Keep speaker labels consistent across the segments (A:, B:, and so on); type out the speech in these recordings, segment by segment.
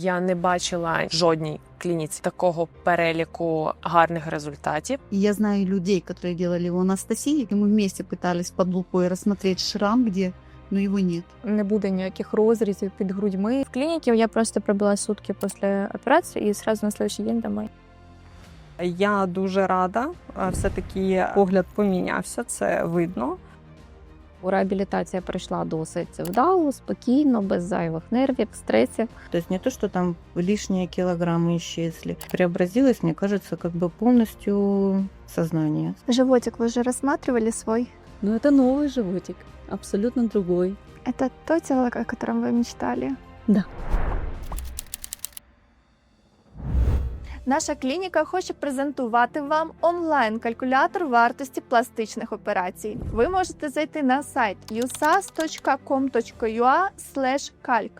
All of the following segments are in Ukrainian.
A: Я не бачила в жодній клініці такого переліку гарних результатів.
B: И я знаю людей, которые делали его Анастасии, и мы вместе пытались под лупой рассмотреть шрам где, но его нет.
C: не буде ніяких розрізів під грудьми. В клініці я просто пробула сутки після операції і сразу на следующий день домой.
D: Я дуже рада. Е, Все-таки погляд помінявся, це видно.
C: Реабілітація пройшла досить вдало, спокійно, без зайвих нервів, стресів.
E: То есть не то, что там лишние килограммы исчезли. Преобразилось, мне кажется, как бы полностью сознание.
F: Животик вы уже рассматривали свой?
G: Но это новый животик, абсолютно другой.
F: Это то тело, о котором вы мечтали?
G: Да.
F: Наша клініка хоче презентувати вам онлайн-калькулятор вартості пластичних операцій. Ви можете зайти на сайт usas.com.ua calc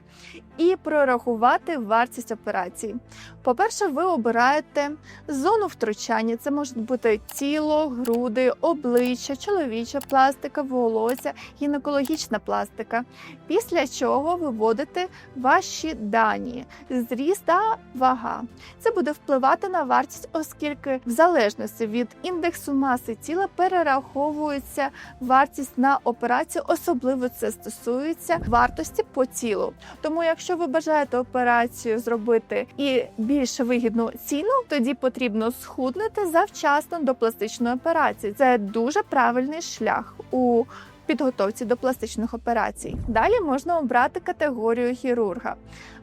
F: і прорахувати вартість операції. По-перше, ви обираєте зону втручання. Це можуть бути тіло, груди, обличчя, чоловіча пластика, волосся, гінекологічна пластика. Після чого ви вводите ваші дані, зріст та вага. Це буде впливати на вартість, оскільки в залежності від індексу маси тіла перераховується вартість на операцію, особливо це стосується вартості по тілу. Тому, якщо ви бажаєте операцію зробити і більш вигідну ціну, тоді потрібно схуднути завчасно до пластичної операції. Це дуже правильний шлях у підготовці до пластичних операцій. Далі можна обрати категорію хірурга.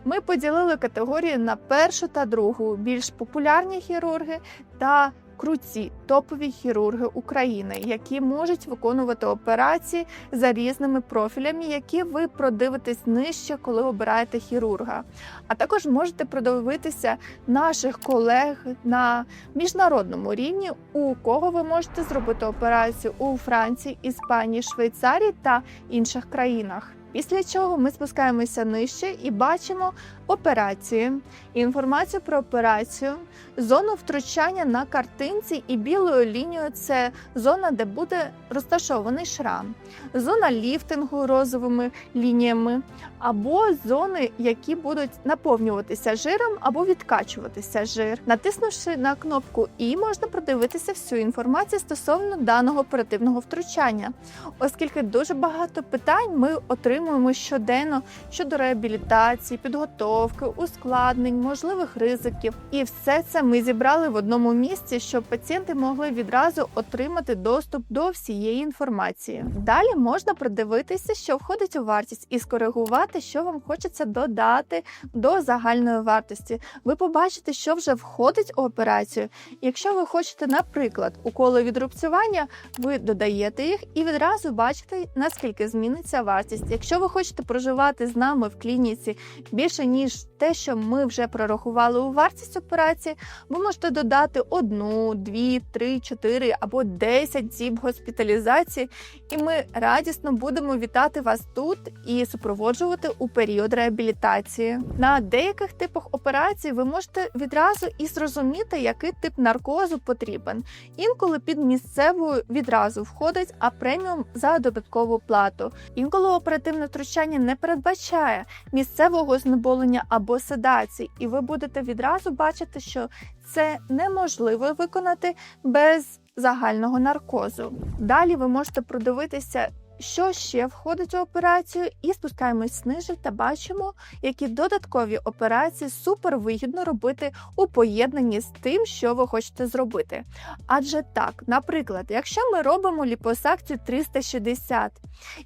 F: Ми поділили категорії на першу та другу, більш популярні хірурги та круті топові хірурги України, які можуть виконувати операції за різними профілями, які ви продивитесь нижче, коли обираєте хірурга. А також можете продивитися наших колег на міжнародному рівні, у кого ви можете зробити операцію у Франції, Іспанії, Швейцарії та інших країнах. Після чого ми спускаємося нижче і бачимо операцію, інформацію про операцію, зону втручання на картинці і білою лінією це зона, де буде розташований шрам, зона ліфтингу розовими лініями, або зони, які будуть наповнюватися жиром або відкачуватися жир. Натиснувши на кнопку І, можна продивитися всю інформацію стосовно даного оперативного втручання, оскільки дуже багато питань ми отримуємо щоденно щодо реабілітації, підготовки, ускладнень, можливих ризиків. І все це ми зібрали в одному місці, щоб пацієнти могли відразу отримати доступ до всієї інформації. Далі можна продивитися, що входить у вартість, і скоригувати, що вам хочеться додати до загальної вартості. Ви побачите, що вже входить у операцію. Якщо ви хочете, наприклад, уколи від рубцювання, ви додаєте їх і відразу бачите, наскільки зміниться вартість. Якщо ви хочете проживати з нами в клініці більше ніж те, що ми вже прорахували у вартість операції, ви можете додати одну, дві, три, чотири або десять діб госпіталізації, і ми радісно будемо вітати вас тут і супроводжувати у період реабілітації. На деяких типах операцій ви можете відразу і зрозуміти, який тип наркозу потрібен. Інколи під місцевою відразу входить, а преміум за додаткову плату. Інколи оперативне втручання не передбачає місцевого знеболення або седації, і ви будете відразу бачити, що це неможливо виконати без загального наркозу. Далі ви можете продивитися. Що ще входить у операцію, і спускаємось ниже та бачимо, які додаткові операції супер вигідно робити у поєднанні з тим, що ви хочете зробити. Адже так, наприклад, якщо ми робимо ліпосакцію 360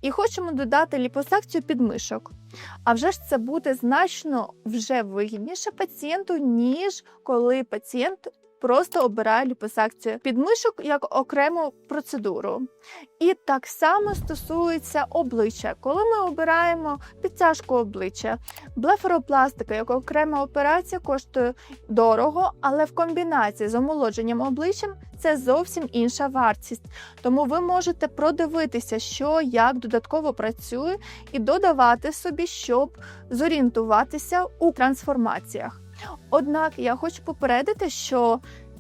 F: і хочемо додати ліпосакцію підмишок, а вже ж це буде значно вже вигідніше пацієнту, ніж коли пацієнт просто обирає ліпосакцію підмишок як окрему процедуру. І так само стосується обличчя. Коли ми обираємо підтяжку обличчя, блефаропластика як окрема операція коштує дорого, але в комбінації з омолодженням обличчям це зовсім інша вартість. Тому ви можете продивитися, що як додатково працює, і додавати собі, щоб зорієнтуватися у трансформаціях. Однак я хочу попередити, що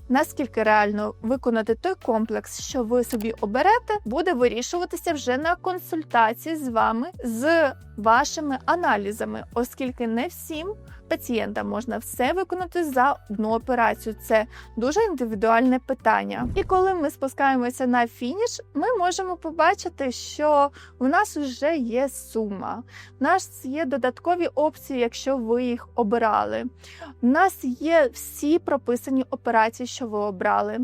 F: наскільки реально виконати той комплекс, що ви собі оберете, буде вирішуватися вже на консультації з вами з вашими аналізами, оскільки не всім пацієнта можна все виконати за одну операцію. Це дуже індивідуальне питання. І коли ми спускаємося на фініш, ми можемо побачити, що у нас вже є сума. У нас є додаткові опції, якщо ви їх обирали. У нас є всі прописані операції, що ви обрали.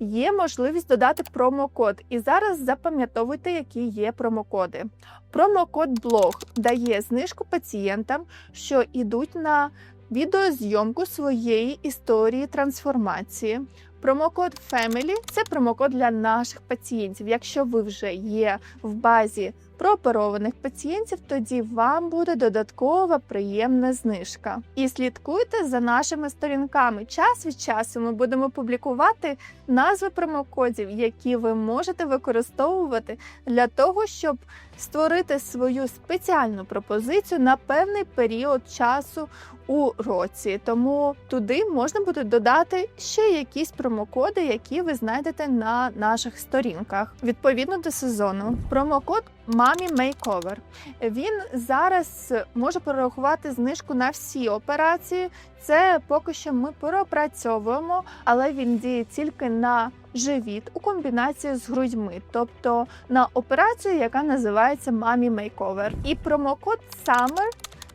F: Є можливість додати промокод. І зараз запам'ятовуйте, які є промокоди. Промокод блог дає знижку пацієнтам, що йдуть на відеозйомку своєї історії трансформації. Промокод Family – це промокод для наших пацієнтів. Якщо ви вже є в базі прооперованих пацієнтів, тоді вам буде додаткова приємна знижка. І слідкуйте за нашими сторінками. Час від часу ми будемо публікувати назви промокодів, які ви можете використовувати для того, щоб створити свою спеціальну пропозицію на певний період часу у році. Тому туди можна буде додати ще якісь промокоди, які ви знайдете на наших сторінках відповідно до сезону. Промокод Мамі Makeover. Він зараз може перерахувати знижку на всі операції. Це поки що ми пропрацьовуємо, але він діє тільки на живіт у комбінації з грудьми, тобто на операцію, яка називається Мамі Makeover. І промокод Summer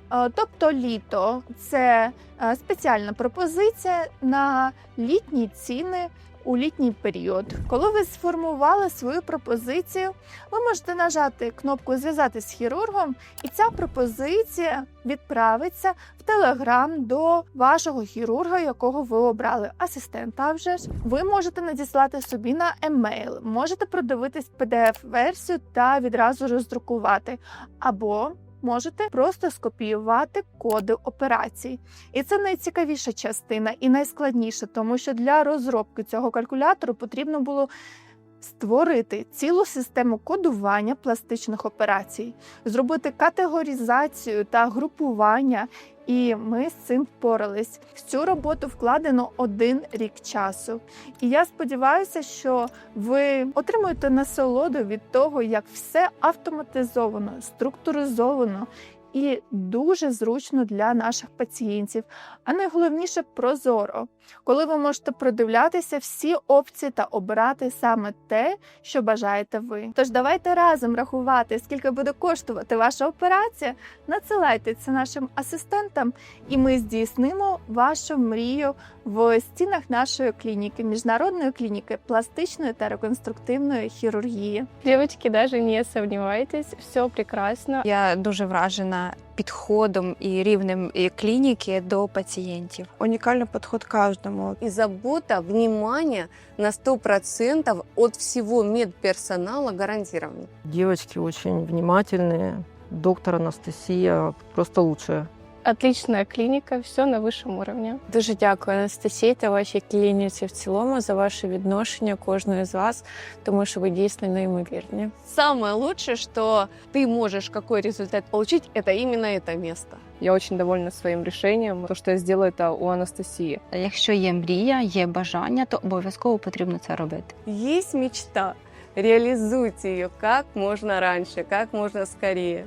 F: Тобто літо це е, спеціальна пропозиція на літні ціни у літній період. Коли ви сформували свою пропозицію, ви можете нажати кнопку Зв'язати з хірургом, і ця пропозиція відправиться в Телеграм до вашого хірурга, якого ви обрали, асистента. Вже ж ви можете надіслати собі на емейл, можете продивитись PDF-версію та відразу роздрукувати. Або можете просто скопіювати коди операцій. І це найцікавіша частина і найскладніша, тому що для розробки цього калькулятору потрібно було створити цілу систему кодування пластичних операцій, зробити категоризацію та групування. І ми з цим впорались. В цю роботу вкладено один рік часу. І я сподіваюся, що ви отримуєте насолоду від того, як все автоматизовано, структуризовано і дуже зручно для наших пацієнтів. А найголовніше прозоро, коли ви можете продивлятися всі опції та обирати саме те, що бажаєте ви. Тож давайте разом рахувати, скільки буде коштувати ваша операція. Надсилайте це нашим асистентам, і ми здійснимо вашу мрію в стінах нашої клініки, міжнародної клініки пластичної та реконструктивної хірургії.
C: Девочки, даже не сомневайтесь, все прекрасно.
H: Я дуже вражена підходом і рівнем клініки до пацієнтів.
D: Унікальний підход кожному.
I: І забота, внимание на 100% від всього медперсоналу гарантовано.
J: Дівчатки дуже внимательні. Доктор Анастасія просто лучшая
C: Отличная клініка, все на вищому уровні.
A: Дуже дякую Анастасії та вашій клініці в цілому за ваше відношення кожної з вас, тому що ви дійсно неймовірні.
I: Самое лучшее, что ты можешь какой результат получить, это именно это место.
D: Я очень довольна своїм рішенням. То, що я зробила це у Анастасії.
H: Якщо є мрія, є бажання, то обов'язково потрібно це робити.
I: Есть мечта, реализуйте ее как можно раньше, как можно скорее.